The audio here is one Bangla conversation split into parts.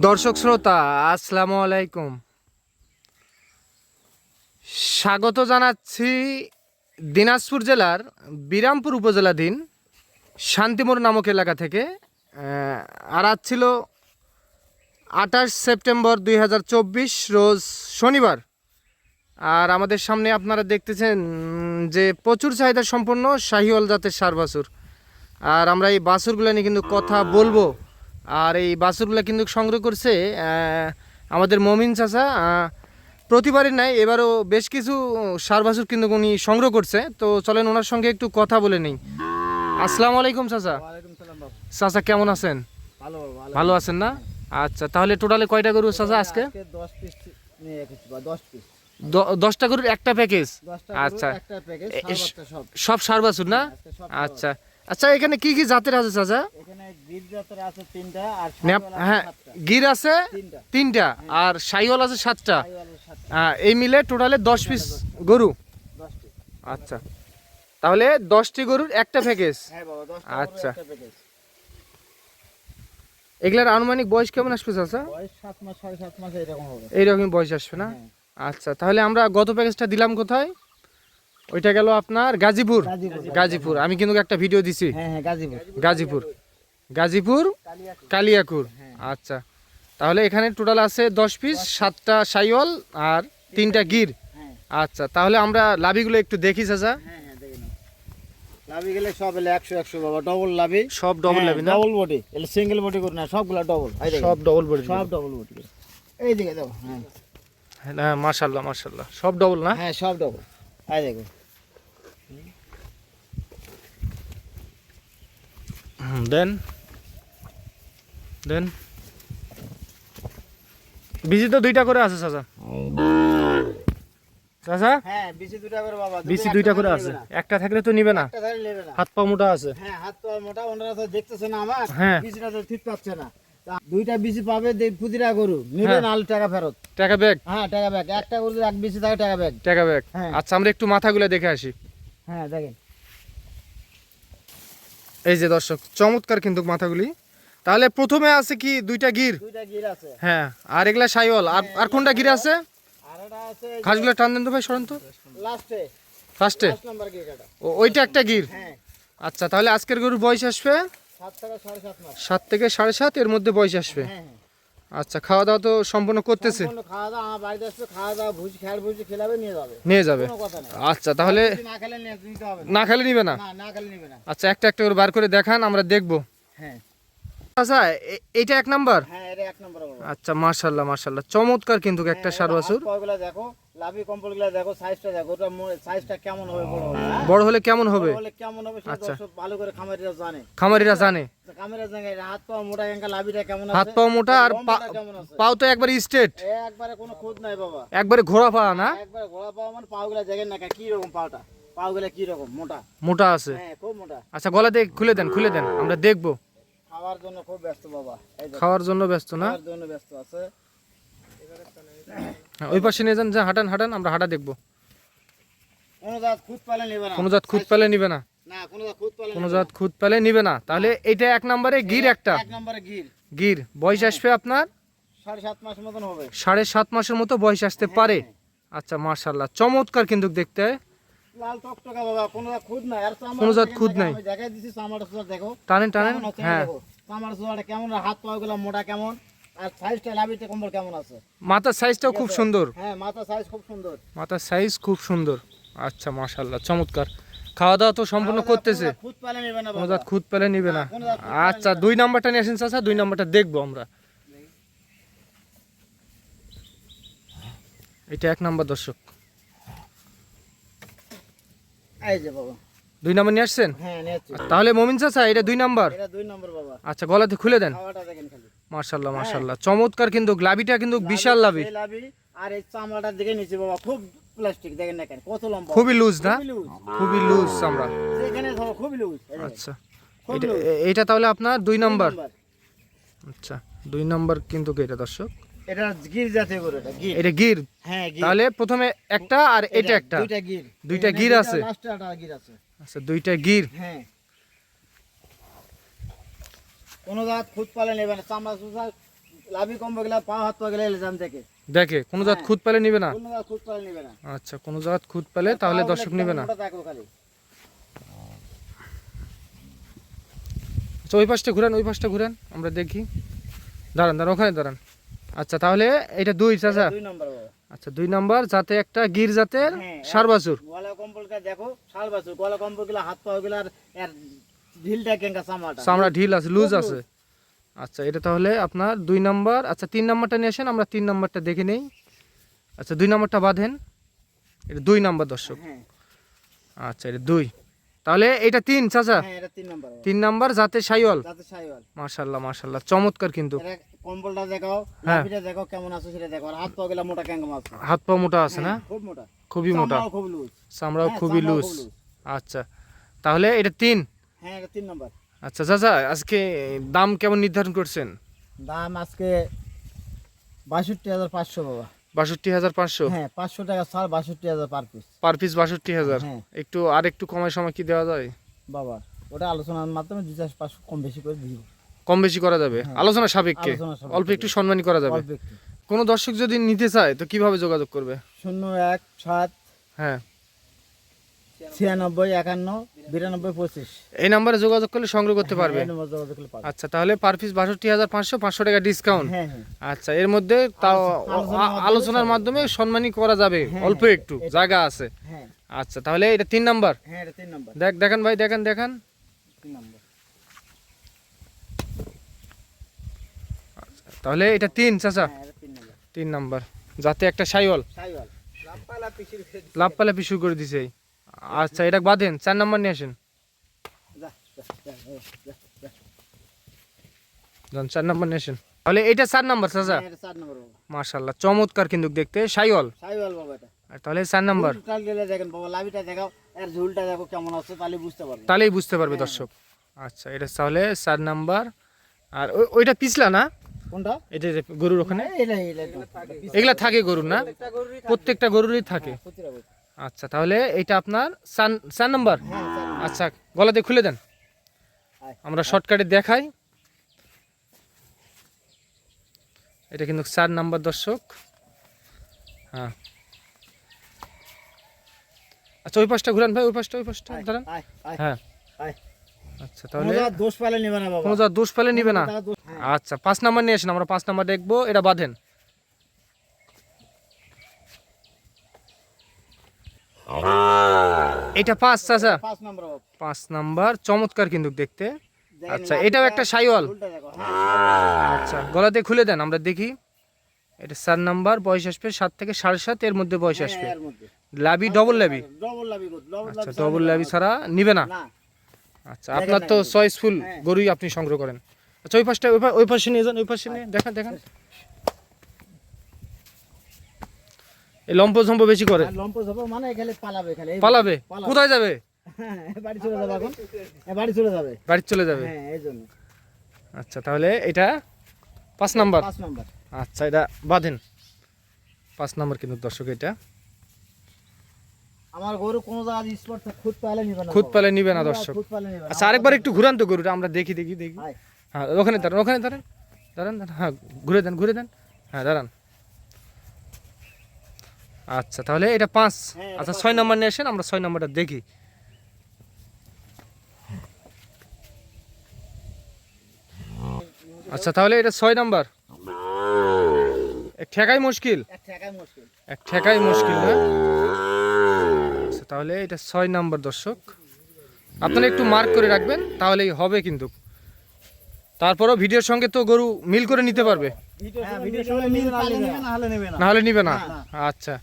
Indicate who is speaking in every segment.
Speaker 1: দর্শক শ্রোতা, আসসালামু আলাইকুম। স্বাগত জানাচ্ছি দিনাজপুর জেলার বিরামপুর উপজেলাধীন শান্তিমোর নামক এলাকা থেকে। আর আজ ছিল আঠাশ সেপ্টেম্বর দুই হাজার চব্বিশ, রোজ শনিবার। আর আমাদের সামনে আপনারা দেখতেছেন যে প্রচুর চাহিদা সম্পন্ন শাহিওয়াল জাতের সার বাছুর। আর আমরা এই বাছুরগুলো নিয়ে কিন্তু কথা বলব। আর এই বাছুরগুলো কিন্তু সংগ্রহ করছে আমাদের মমিন চাচা প্রতিবারই নাই এবারও বেশ কিছু সার বাছুর কিন্তু উনি সংগ্রহ করছে। তো চলেন ওনার সঙ্গে একটু কথা বলে নিই। আসসালামু আলাইকুম চাচা। চাচা কেমন আছেন?
Speaker 2: ভালো
Speaker 1: আছেন না? আচ্ছা তাহলে টোটালে কয়টা গরু চাচা আজকে?
Speaker 2: আজকে 10 পিস নিয়ে রেখেছি বা 10 পিস
Speaker 1: দ- দশটা গরুর একটা প্যাকেজ আচ্ছা।
Speaker 2: সব।
Speaker 1: সার বাছুর না? আচ্ছা। আচ্ছা এখানে কি কি জাতের আছে চাচা?
Speaker 2: আছে তিনটা আর
Speaker 1: হ্যাঁ গির আছে?
Speaker 2: তিনটা।
Speaker 1: তিনটা। আর সাইওয়াল আছে সাতটা।
Speaker 2: শাহিওয়ালের
Speaker 1: এই মিলে টোটালে দশ পিস গরু। আচ্ছা। তাহলে দশটি গরুর একটা প্যাকেজ।
Speaker 2: হ্যাঁ বাবা 10টা
Speaker 1: আচ্ছা। এগুলার আনুমানিক বয়স কেমন আসবে চাচা?
Speaker 2: বয়স 7 মাস 7.5 মাস এরকম হবে।
Speaker 1: এইরকম বয়স আসবে না?
Speaker 2: হ্যাঁ।
Speaker 1: আচ্ছা তাহলে আমরা গত প্যাকেজটা দিলাম কোথায়? ওইটা গেল আপনার গাজীপুর।
Speaker 2: গাজীপুর।
Speaker 1: আমি কিন্তু একটা ভিডিও দিছি।
Speaker 2: হ্যাঁ হ্যাঁ গাজীপুর।
Speaker 1: গাজীপুর। গাজীপুর
Speaker 2: কালিয়াকুর হ্যাঁ।
Speaker 1: আচ্ছা। তাহলে এখানে টোটাল আছে দশ পিস সাতটা সাইওয়াল আর তিনটা গির।
Speaker 2: হ্যাঁ।
Speaker 1: আচ্ছা তাহলে আমরা লাভিগুলো একটু দেখি চাচা।
Speaker 2: হ্যাঁ হ্যাঁ দেখে নাও। লাভি গেলে সব এলে 100 100 বাবা ডবল লাভি।
Speaker 1: সব ডবল লাভি
Speaker 2: ডবল বডি। এলে সিঙ্গেল বডি করে না সবগুলা ডবল
Speaker 1: সব ডবল বডি
Speaker 2: সব ডবল বডি। এই দিকে দাও হ্যাঁ।
Speaker 1: হ্যাঁ মাশাল্লাহ মাশাল্লাহ সব ডবল না?
Speaker 2: হ্যাঁ সব ডবল দেখো।
Speaker 1: দেন। দেন। বিজি তো দুইটা করে আছে চাচা। চাচা?
Speaker 2: হ্যাঁ করে বাবা
Speaker 1: বিসি দুইটা করে আছে। একটা থাকলে তো নিবে না। হাত পা মোটা আছে।
Speaker 2: হ্যাঁ হাত পা মোটা ওনারা তো দেখতেছে না আমার।
Speaker 1: হ্যাঁ।
Speaker 2: তো ঠিক পাচ্ছে না। দুইটা বিসি পাবে দে- গরু। নিবে
Speaker 1: হ্যাঁ।
Speaker 2: না টাকা ফেরত।
Speaker 1: টাকা ব্যাগ?
Speaker 2: হ্যাঁ টাকা ব্যাগ। একটা গরু এক বিসি থাকে টাকা ব্যাগ।
Speaker 1: টাকা ব্যাগ।
Speaker 2: হ্যাঁ।
Speaker 1: আচ্ছা আমরা একটু মাথাগুলো দেখে আসি।
Speaker 2: হ্যাঁ দেখেন।
Speaker 1: এই যে দর্শক চমৎকার কিন্তু মাথাগুলি। তাহলে প্রথমে আছে কি দুইটা গির?
Speaker 2: দুইটা গির আছে।
Speaker 1: হ্যাঁ আর এগুলা সাইওয়াল। আর আর কোনটা গির আছে?
Speaker 2: আর এটা আছে
Speaker 1: ঘাসগুলো টান দেন তো ভাই সরন তো।
Speaker 2: লাস্টে।
Speaker 1: ফার্স্টে
Speaker 2: লাস্ট নাম্বার গির কাটা
Speaker 1: ওইটা একটা গির?
Speaker 2: হ্যাঁ।
Speaker 1: আচ্ছা তাহলে আজকের গরুর বয়স আসবে?
Speaker 2: সাত থেকে সাড়ে সাত মাস।
Speaker 1: থেকে এর মধ্যে বয়স আসবে?
Speaker 2: হ্যাঁ হ্যাঁ।
Speaker 1: আচ্ছা খাওয়া দাওয়া তো সম্পূর্ণ করতেছে?
Speaker 2: খাওয়া দাওয়া আমার বাড়িতে আসবে খাওয়া দাওয়া ভুজি খেয়ার ভুজি খেলাবে নিয়ে যাবে।
Speaker 1: নিয়ে যাবে। আচ্ছা তাহলে
Speaker 2: না খেলে নিতে হবে না।
Speaker 1: না খেলে নিবে না?
Speaker 2: না না খেলে নিবে না।
Speaker 1: আচ্ছা একটা একটা করে বার করে দেখান আমরা দেখব।
Speaker 2: হ্যাঁ।
Speaker 1: আচ্ছা এক নাম্বার?
Speaker 2: হ্যাঁ এটা এক নম্বর
Speaker 1: আচ্ছা চমৎকার কিন্তু একটা সার। বাছুর
Speaker 2: দেখো লাভি কম্বল দেখো সাইজটা দেখো ওটা সাইজটা কেমন হবে বড় হবে? হ্যাঁ?
Speaker 1: বড় হলে কেমন হবে?
Speaker 2: বড় হলে কেমন হবে
Speaker 1: আচ্ছা।
Speaker 2: ভালো করে খামারিরা জানে।
Speaker 1: খামারিরা জানে।
Speaker 2: খামারিরা জানে হাত পা মোটা এঙ্কা লাভিটা কেমন আছে?
Speaker 1: হাত পা মোটা আর পা-
Speaker 2: লম্বাটা কেমন আছে?
Speaker 1: পাও তো একবার স্ট্রেট
Speaker 2: একবারে কোনো খোঁজ নাই বাবা।
Speaker 1: একবারে ঘোরা পা না?
Speaker 2: একবারে ঘোড়া পাওয়া মানে দেখেন না কি রকম পাওটা? পাও গুলা কি রকম? মোটা।
Speaker 1: মোটা আছে।
Speaker 2: হ্যাঁ খুব মোটা।
Speaker 1: আচ্ছা গলা দিয়ে খুলে দেন খুলে দেন আমরা দেখব।
Speaker 2: খাওয়ার জন্য খুব ব্যস্ত বাবা।
Speaker 1: খাওয়ার জন্য ব্যস্ত না?
Speaker 2: খাওয়ার জন্য ব্যস্ত আছে।
Speaker 1: হ্যাঁ, ওই পাশে নিয়ে যান যে হাঁটান হাঁটান আমরা হাঁটা দেখব।
Speaker 2: কোনো জাত খুদ পালে নেবে না।
Speaker 1: কোনো জাত খুদ পেলে নিবে না?
Speaker 2: না কোনো জাত খুদ পালে
Speaker 1: কোনো
Speaker 2: নেবে
Speaker 1: জাত খুদ পেলে নিবে না? তাহলে এটা এক নম্বরে গির একটা।
Speaker 2: এক নম্বরে গির।
Speaker 1: গির। বয়স আসবে আপনার?
Speaker 2: সাড়ে সাত
Speaker 1: মাসের মতো বয়স আসতে পারে। আচ্ছা মার্শাল্লাহ চমৎকার কিন্তু দেখতে।
Speaker 2: কোনো জাত খুদ নাই।
Speaker 1: টানেন টানেন। হ্যাঁ।
Speaker 2: দেখো চামড়া কেমন হাত পা গুলো মোটা কেমন আর সাইজটা লাভিতে কম্বল কেমন আছে?
Speaker 1: মাথার সাইজটাও খুব সুন্দর।
Speaker 2: হ্যাঁ মাথা সাইজ খুব সুন্দর।
Speaker 1: মাথার সাইজ খুব সুন্দর। আচ্ছা মার্শাল্লাহ চমৎকার। খাওয়া দাওয়া তো সম্পূর্ণ করতেছে।
Speaker 2: কোনো জাত খুদ পালে নেবে না।
Speaker 1: আচ্ছা দুই নাম্বারটা নিয়ে আসেন চাচা দুই নাম্বারটা দেখব আমরা। এটা এক নাম্বার দর্শক।
Speaker 2: এই যে বাবা।
Speaker 1: দুই নাম্বার নিয়ে আসছেন?
Speaker 2: হ্যাঁ
Speaker 1: তাহলে মমিন চাচা এটা দুই নাম্বার? আচ্ছা গলাতে খুলে দেন।
Speaker 2: খাওয়াটা দেখেন
Speaker 1: মার্শাল্লাহ মার্শাল্লাহ চমৎকার কিন্তু লাভিটা কিন্তু বিশাল লাভি।
Speaker 2: আর এই চামড়াটার দিকে নিচে বাবা খুব প্লাস্টিক দেখেন না কেন কত লম্বা।
Speaker 1: খুবই লুজ না?
Speaker 2: খুবই লুজ যেখানে ধরো খুবই লুজ
Speaker 1: আচ্ছা। এটা তাহলে আপনার দুই নাম্বার?
Speaker 2: নাম্বার।
Speaker 1: আচ্ছা দুই নাম্বার কিন্তু এটা দর্শক?
Speaker 2: এটা গির জাতীয় গরু এটা গির।
Speaker 1: এটা গির?
Speaker 2: হ্যাঁ
Speaker 1: তাহলে প্রথমে একটা আর এটা একটা।
Speaker 2: দুইটা গির।
Speaker 1: দুইটা গির আছে।
Speaker 2: লাস্টে একটা গির আছে।
Speaker 1: আচ্ছা দুইটা গির।
Speaker 2: হ্যাঁ। কোন জাত খুদ পালে নেবে না। চামড়া লাভি গুলা পা হাত পা গেলে এলাম থেকে
Speaker 1: দেখে। কোনো জাত খুদ পেলে নিবে না?
Speaker 2: কোনো জায়গা খুদ পালে নিবে না।
Speaker 1: আচ্ছা কোনো জাত খুদ পেলে তাহলে দর্শক নিবে না। আচ্ছা ওই পাশটা ঘুরান ওই পাশটা ঘুরান আমরা দেখি। দাঁড়ান দাঁড়ান ওখানে দাঁড়ান। আচ্ছা তাহলে এটা দুই চাচা।
Speaker 2: দুই নম্বর
Speaker 1: আচ্ছা দুই নাম্বার যাতে একটা গির জাতের
Speaker 2: হ্যাঁ,
Speaker 1: সার বাছুর
Speaker 2: গলা কম্বলগুলা দেখো শাল বাছুর গলা কম্বলগুলা হাত পা গুলা আর ঢিলটা কেঙ্কা চামড়াটা।
Speaker 1: চামড়া ঢিল আছে লুজ আছে। আচ্ছা এটা তাহলে আপনার দুই নাম্বার। আচ্ছা তিন নাম্বারটা নিয়ে আসেন আমরা তিন নাম্বারটা দেখে নেই। আচ্ছা দুই নাম্বারটা বাঁধেন। এটা দুই নাম্বার দর্শক।
Speaker 2: হ্যাঁ।
Speaker 1: আচ্ছা এটা দুই। তাহলে এটা তিন চাচা?
Speaker 2: হ্যাঁ এটা তিন নম্বর। যাতে সাইওয়াল।
Speaker 1: মাশাল্লাহ মাশাল্লাহ চমৎকার কিন্তু।
Speaker 2: কম্বলটা দেখাও
Speaker 1: হ্যাঁ।
Speaker 2: দেখাও কেমন আছে সেটা দেখো আর হাত পা গুলা মোটা কেঙ্কা মাছ
Speaker 1: হাত পা মোটা আছে না?
Speaker 2: খুব মোটা।
Speaker 1: খুবই মোটা।
Speaker 2: খুব লুজ
Speaker 1: চামড়াও
Speaker 2: হ্যাঁ,
Speaker 1: খুবই লুজ আচ্ছা। তাহলে এটা তিন?
Speaker 2: হ্যাঁ এটা তিন নম্বর।
Speaker 1: আচ্ছা চাচা আজকে দাম কেমন নির্ধারণ করছেন?
Speaker 2: দাম আজকে বাষট্টি হাজার পাঁচশো বাবা।
Speaker 1: বাষট্টি হাজার পাঁচশো?
Speaker 2: হ্যাঁ পাঁচশো টাকা ছাড় বাষট্টি হাজার পার পিস
Speaker 1: পার পিস বাষট্টি হাজার?
Speaker 2: হ্যাঁ।
Speaker 1: একটু আর একটু কমায় সময় কি দেওয়া যায়?
Speaker 2: বাবা ওটা আলোচনার মাধ্যমে দু চার পাঁচশো কম বেশি করে দিব।
Speaker 1: কম বেশি করা যাবে। আলোচনা সাপেক্ষে। অল্প একটু সম্মানী করা যাবে। কোনো দর্শক যদি নিতে চায় তো কীভাবে যোগাযোগ করবে?
Speaker 2: শূন্য এক সাত
Speaker 1: হ্যাঁ।
Speaker 2: ছিয়ানব্বই একান্ন বিরানব্বই পঁচিশ।
Speaker 1: এই নাম্বারে যোগাযোগ করলে সংগ্রহ করতে পারবে।
Speaker 2: করলে পারবে।
Speaker 1: আচ্ছা তাহলে পার পিস বাষট্টি হাজার পাঁচশো পাঁচশো টাকা ডিসকাউন্ট
Speaker 2: হ্যাঁ হ্যাঁ।
Speaker 1: আচ্ছা এর মধ্যে তাও আলোচনার মাধ্যমে সম্মানী করা যাবে
Speaker 2: হ্যাঁ,
Speaker 1: অল্প
Speaker 2: হ্যাঁ,
Speaker 1: একটু জায়গা আছে।
Speaker 2: হ্যাঁ।
Speaker 1: আচ্ছা তাহলে এটা তিন নাম্বার।
Speaker 2: হ্যাঁ এটা তিন নম্বর।
Speaker 1: দেখ দেখেন ভাই দেখেন দেখেন।
Speaker 2: তিন নম্বর।
Speaker 1: তাহলে এটা তিন চাচা?
Speaker 2: হ্যাঁ তিন নম্বর
Speaker 1: যাতে একটা সাইওয়াল।
Speaker 2: সাইওয়াল। লাপালা পিছির
Speaker 1: লাভ পালা পিছু করে দিছে আচ্ছা এটা বাঁধেন চার নাম্বার নিয়ে আসেন। চার নাম্বার নিয়ে আসেন। তাহলে এটা চার নাম্বার চাচা?
Speaker 2: হ্যাঁ,
Speaker 1: মাশাল্লাহ চমৎকার কিন্তু দেখতে। সাইওয়াল।
Speaker 2: সাইওয়াল বাবা এটা।
Speaker 1: আর তাহলে চার নাম্বার
Speaker 2: দেখেন বাবা লাভিটা দেখাও এর ঝুলটা দেখো কেমন আছে তাহলে বুঝতে পারবে।
Speaker 1: তাহলেই বুঝতে পারবে দর্শক। আচ্ছা এটা তাহলে চার নাম্বার আর ওই- ওইটা পিছলা না?
Speaker 2: কোনটা?
Speaker 1: এটা যে গরুর ওখানে?
Speaker 2: এটা
Speaker 1: এগুলা থাকে গরুর না? প্রত্যেকটা গরুরই থাকে। আচ্ছা তাহলে এটা আপনার চার চার নাম্বার?
Speaker 2: হ্যাঁ
Speaker 1: আচ্ছা গলাতে খুলে দেন। আমরা শর্টকাটে দেখাই। এটা কিন্তু চার নাম্বার দর্শক। হ্যাঁ। আচ্ছা ওই পাশটা ঘুরান ভাই ওই পাশটা ওই পাশটা দাঁড়ান।
Speaker 2: আয়, আয়,
Speaker 1: হ্যাঁ।
Speaker 2: আয়।
Speaker 1: আচ্ছা তাহলে
Speaker 2: দোষ পেলে নেবে না বাবা।
Speaker 1: যা দোষ পেলে নিবে না? আচ্ছা পাঁচ নাম্বার নিয়ে আসেন আমরা পাঁচ নাম্বার দেখব এটা বাঁধেন। এটা পাঁচ চাচা।
Speaker 2: পাঁচ নম্বর
Speaker 1: চমৎকার কিন্তু দেখতে। আচ্ছা এটাও একটা সাইওয়াল।
Speaker 2: হ্যাঁ।
Speaker 1: আচ্ছা গলাতে খুলে দেন আমরা দেখি। এটা চার নাম্বার বয়স আসবে সাত থেকে সাড়ে সাত এর মধ্যে বয়স আসবে।
Speaker 2: হ্যাঁ,
Speaker 1: লাবি ডবল লাবি
Speaker 2: ডবল লাভি
Speaker 1: আচ্ছা ডবল লাবি ছাড়া নিবে। না, আচ্ছা আপনার তো চয়েসফুল
Speaker 2: হ্যাঁ।
Speaker 1: গরুই আপনি সংগ্রহ করেন। আচ্ছা ওই পাশটা ওই পাশে নিয়ে যান ওই পাশে নিয়ে দেখেন দেখান। এই লম্প ঝম্প বেশি করে।
Speaker 2: আর লম্প ঝম্প মানে এখানে পালাবে এখানে,
Speaker 1: পালাবে। কোথায় যাবে?
Speaker 2: হ্যাঁ, বাড়ি চলে যাবে এখন। এ, বাড়ি চলে যাবে।
Speaker 1: বাড়ি চলে যাবে?
Speaker 2: হ্যাঁ এই জন্য।
Speaker 1: আচ্ছা তাহলে এটা পাঁচ নাম্বার।
Speaker 2: পাঁচ নম্বর।
Speaker 1: আচ্ছা এটা বাঁধেন। পাঁচ নাম্বার কিন্তু দর্শক এটা।
Speaker 2: আমার গরু কোন জায়গায় স্পট খুদ পালে নিবে না
Speaker 1: খুদ পালে নিবে না দর্শক
Speaker 2: জায়গায় খুদ পালে নিবে না।
Speaker 1: আচ্ছা আরেকবার একটু ঘুরান তো গরুটা আমরা দেখি দেখি দেখি। হ্যাঁ ওখানে দাঁড়ান ওখানে দাঁড়ান। হ্যাঁ ঘুরে দেন ঘুরে দেন। হ্যাঁ দাঁড়ান। আচ্ছা তাহলে এটা পাঁচ।
Speaker 2: হ্যাঁ,
Speaker 1: আচ্ছা ছয় নম্বর নিয়ে আসেন আমরা ছয় নম্বরটা দেখি। আচ্ছা তাহলে এটা ছয় নাম্বার। ঠেকাই মুশকিল।
Speaker 2: এক ঠেকাই মুশকিল।
Speaker 1: এক ঠেকাই মুশকিল না? আচ্ছা তাহলে এটা ছয় নাম্বার দর্শক। আপনারা একটু মার্ক করে রাখবেন তাহলেই হবে কিন্তু। তারপরও ভিডিওর সঙ্গে তো গরু মিল করে নিতে পারবে।
Speaker 2: হ্যাঁ, পালে নেবে না হলে নেবে
Speaker 1: আচ্ছা।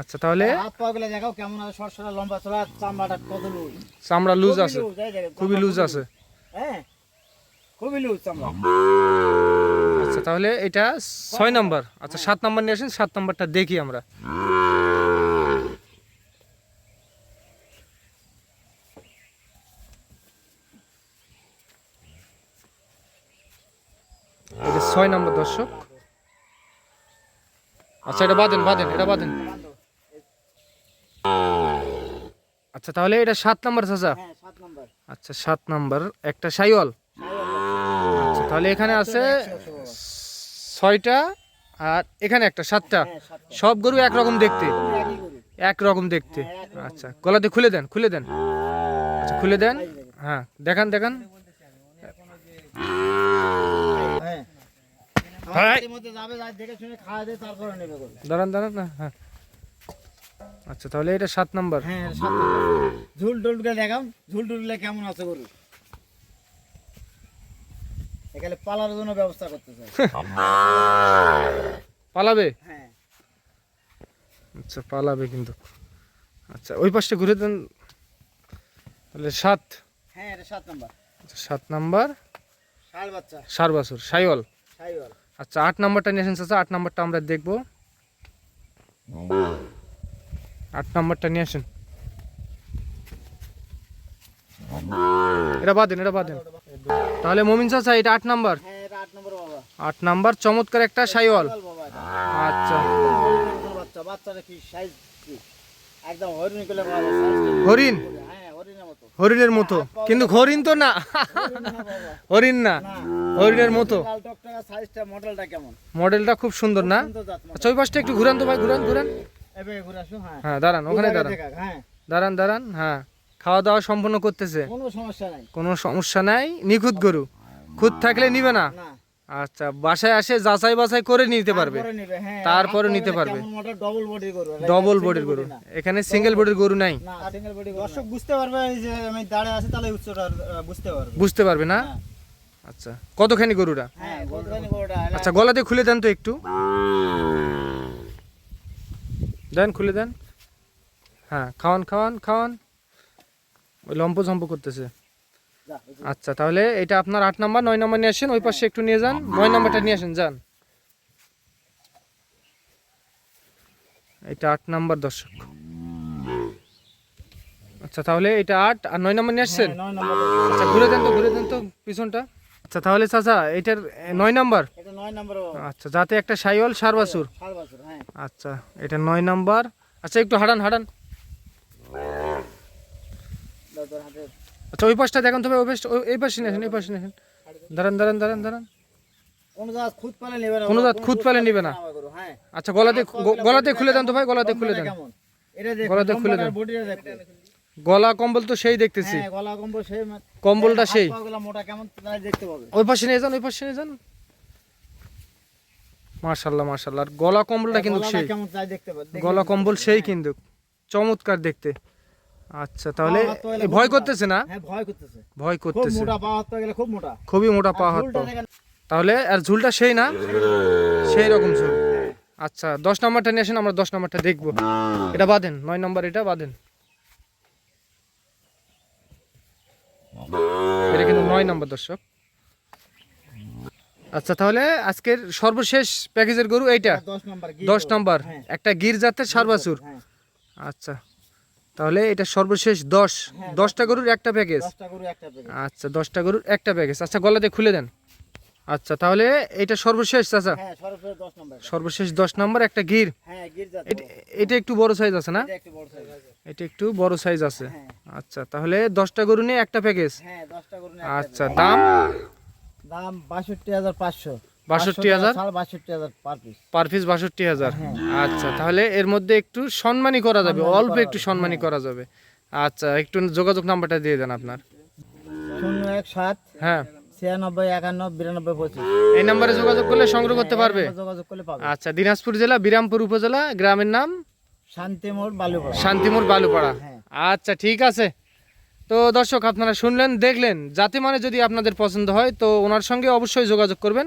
Speaker 1: আচ্ছা তাহলে
Speaker 2: আছে
Speaker 1: চামড়া লুজ আছে। খুবই লুজ আছে।
Speaker 2: হ্যাঁ খুবই লুজ চামড়া।
Speaker 1: আচ্ছা তাহলে এটা ছয় নাম্বার। আচ্ছা সাত নাম্বার নিয়ে আসেন সাত নাম্বারটা দেখি আমরা এটা ছয় নাম্বার দর্শক। আচ্ছা এটা বাঁধেন বাঁধেন এটা বাঁধেন আচ্ছা তাহলে এটা সাত নাম্বার চাচা?
Speaker 2: হ্যাঁ
Speaker 1: আচ্ছা সাত নাম্বার। একটা সাইওয়াল আচ্ছা তাহলে এখানে আছে ছয়টা আর এখানে একটা সাতটা।
Speaker 2: হ্যাঁ
Speaker 1: সব গরু একরকম দেখতে। একরকম দেখতে। আচ্ছা গলাতে খুলে দেন খুলে দেন। আচ্ছা খুলে দেন। হ্যাঁ দেখান দেখান
Speaker 2: হ্যাঁ
Speaker 1: ভাই।
Speaker 2: আমার মধ্যে যাবে যাই দেখে শুনে খাওয়া দিয়ে তারপরে নেবে গরু
Speaker 1: দাঁড়ান দাঁড়ান না হ্যাঁ। আচ্ছা তাহলে এটা সাত নাম্বার।
Speaker 2: হ্যাঁ। ঝুল টুলকে দেখাম ঝুল টুলগুলো কেমন আছে গরু এখানে পালার জন্য ব্যবস্থা করতে চাই।
Speaker 1: পালাবে?
Speaker 2: হ্যাঁ।
Speaker 1: আচ্ছা পালাবে কিন্তু। আচ্ছা ওই পাশটা ঘুরে দেন। তাহলে সাত।
Speaker 2: হ্যাঁ এটা সাত নম্বর।
Speaker 1: আচ্ছা, সাত নাম্বার।
Speaker 2: ষাট বাচ্চা।
Speaker 1: সার বাছুর সাইওয়াল।
Speaker 2: সাইওয়াল।
Speaker 1: আচ্ছা আট নাম্বারটা নিয়ে আসেন চাচা আট নাম্বারটা আমরা দেখব। আট নাম্বারটা নিয়ে আসেন এটা বাদেন এটা বাদেন তাহলে মমিন চাচা এটা আট নাম্বার?
Speaker 2: হ্যাঁ এটা আট নম্বর বাবা
Speaker 1: আট নাম্বার চমৎকার একটা সাইওয়াল
Speaker 2: সাইওয়াল বাবা এটা।
Speaker 1: আচ্ছা
Speaker 2: হরিণের বাচ্চা বাচ্চাটা কি সাইজ কি? একদম হরিণ? হরিণের মতো।
Speaker 1: কিন্তু হরিণ তো না।
Speaker 2: হরিণ না
Speaker 1: হরিণের মতো।
Speaker 2: মডেলটা
Speaker 1: খুব সুন্দর না? আচ্ছা ওই পাশটা একটু ঘুরান তো ভাই ঘুরান ঘুরান।
Speaker 2: হ্যাঁ
Speaker 1: দাঁড়ান ওখানে দাঁড়ান। দাঁড়ান দাঁড়ান হ্যাঁ। খাওয়া দাওয়া সম্পন্ন করতেছে।
Speaker 2: কোনো সমস্যা নাই।
Speaker 1: কোনো সমস্যা নাই। নিখুঁত গরু। খুঁত থাকলে নিবে না। আচ্ছা বাসায় আসে যাচাই বাছাই করে নিতে পারবে।
Speaker 2: তারপরে নিবে, হ্যাঁ,
Speaker 1: তারপরে নিতে পারবে।
Speaker 2: ডবল বডির গরু।
Speaker 1: এখানে সিঙ্গেল বডির গরু। নাই।
Speaker 3: দর্শক বুঝতে পারবে যে আমি আছি তাহলে উচ্চটা বুঝতে পারবে।
Speaker 1: বুঝতে পারবে না?
Speaker 2: হ্যাঁ।
Speaker 1: আচ্ছা কতখানি গরুটা
Speaker 2: হ্যাঁ এটা-
Speaker 1: আচ্ছা গলাতে খুলে দেন তো একটু। দেন খুলে দেন। হ্যাঁ খাওয়ান খাওয়ান খাওয়ান। ওই লম্প ঝম্প করতেছে। আচ্ছা তাহলে এটা আপনার আট নাম্বার নয় নাম্বার নিয়ে আসেন ওই পাশে একটু নিয়ে যান নয় নাম্বারটা নিয়ে আসেন যান। এটা আট নাম্বার দর্শক। আচ্ছা তাহলে এটা আট আর নয় নাম্বার নিয়ে আসছেন?
Speaker 2: হ্যাঁ।
Speaker 1: আচ্ছা ঘুরে দেন তো ঘুরে দেন তো পিছনটা। আচ্ছা তাহলে চাচা এটার নয় নাম্বার? আচ্ছা যাতে একটা সাইওয়াল সার বাছুর
Speaker 2: ষাট বছর হ্যাঁ।
Speaker 1: আচ্ছা এটা নয় নাম্বার। আচ্ছা একটু
Speaker 2: তোর হাতে।
Speaker 1: আচ্ছা ওই পাশটা দেখেন তবে ওই ওই- এই পাশে আসেন এই পাশে নিয়ে আসেন দাঁড়ান দাঁড়ান দাঁড়ান দাঁড়ান।
Speaker 2: কোনো জাত খুদ পালে নেবে না
Speaker 1: কোনো
Speaker 2: বাবা,
Speaker 1: জাত খুদ পালে নিবে না।
Speaker 2: আমার গরু, হ্যাঁ।
Speaker 1: আচ্ছা গলাতে গলাতে খুলে দেন তো ভাই গলাতে খুলে দেন।
Speaker 2: কেমন? এটা দেখো
Speaker 1: গলাতে খুলে দেন।
Speaker 2: আর বডিটা দেখো।
Speaker 1: গলা কম্বল তো সেই দেখতেছি।
Speaker 2: হ্যাঁ সেই
Speaker 1: কম্বলটা সেই।
Speaker 2: পাবে।
Speaker 1: ওই পাশে নিয়ে যান ওই পাশে নিয়ে যান। মার্শাল্লাহ গলা কম্বলটা কিন্তু সেই। গলা কম্বল সেই কিন্তু। চমৎকার দেখতে। আচ্ছা তাহলে
Speaker 2: খুব
Speaker 1: ভয় করতেছে না?
Speaker 2: হ্যাঁ ভয় করতেছে।
Speaker 1: ভয় করতেছে।
Speaker 2: মোটা পা হাত গেলে খুব মোটা।
Speaker 1: খুবই মোটা পা হাত তাহলে আর ঝুলটা সেই না? সেই রকম ঝুল। আচ্ছা দশ নম্বরটা নিয়ে আসেন আমরা দশ নম্বরটা দেখব। এটা বাঁধেন নয় নম্বর এটা বাঁধেন। এটা কিন্তু নয় নম্বর দর্শক। আচ্ছা তাহলে আজকের সর্বশেষ প্যাকেজের গরু এইটা?
Speaker 2: দশ নম্বর
Speaker 1: দশ নম্বর।
Speaker 2: হ্যাঁ।
Speaker 1: একটা গির জাতের সারবাসুর
Speaker 2: হ্যাঁ।
Speaker 1: আচ্ছা। তাহলে এটা সর্বশেষ দশ।
Speaker 2: হ্যাঁ,
Speaker 1: দশটা গরুর একটা প্যাকেজ আচ্ছা দশটা গরুর একটা প্যাকেজ আচ্ছা গলাতে খুলে দেন। আচ্ছা তাহলে এটা সর্বশেষ চাচা।
Speaker 2: হ্যাঁ সর্বশেষ দশ নম্বর
Speaker 1: একটা। গির।
Speaker 2: হ্যাঁ
Speaker 1: এটা- একটু বড় সাইজ আছে না?
Speaker 2: এটা একটু বড়
Speaker 1: সাইজ আছে। আচ্ছা তাহলে দশটা গরু নিয়ে একটা প্যাকেজ আচ্ছা দাম?
Speaker 2: দাম বাষট্টি হাজার পাঁচশো।
Speaker 1: বাষট্টি হাজার?
Speaker 2: পার পিস
Speaker 1: বাষট্টি হাজার।
Speaker 2: হ্যাঁ।
Speaker 1: আচ্ছা তাহলে এর মধ্যে একটু সম্মানই করা যাবে অল্প একটু সম্মানই করা যাবে। আচ্ছা একটু যোগাযোগ নাম্বারটা দিয়ে দেন আপনার।
Speaker 2: শূন্য এক সাত
Speaker 1: হ্যাঁ।
Speaker 2: ছিয়ানব্বই একান্ন বিরানব্বই পঁচিশ।
Speaker 1: এই নাম্বারে যোগাযোগ করলে সংগ্রহ করতে পারবে?
Speaker 2: যোগাযোগ করলে পাবে।
Speaker 1: আচ্ছা দিনাজপুর জেলা বিরামপুর উপজেলা গ্রামের নাম?
Speaker 2: শান্তিমোড় বালুপাড়া।
Speaker 1: শান্তিমোর বালুপাড়া।
Speaker 2: হ্যাঁ।
Speaker 1: আচ্ছা ঠিক আছে। তো দর্শক আপনারা শুনলেন দেখলেন। যাতে মানে যদি আপনাদের পছন্দ হয় তো ওনার সঙ্গে অবশ্যই যোগাযোগ করবেন।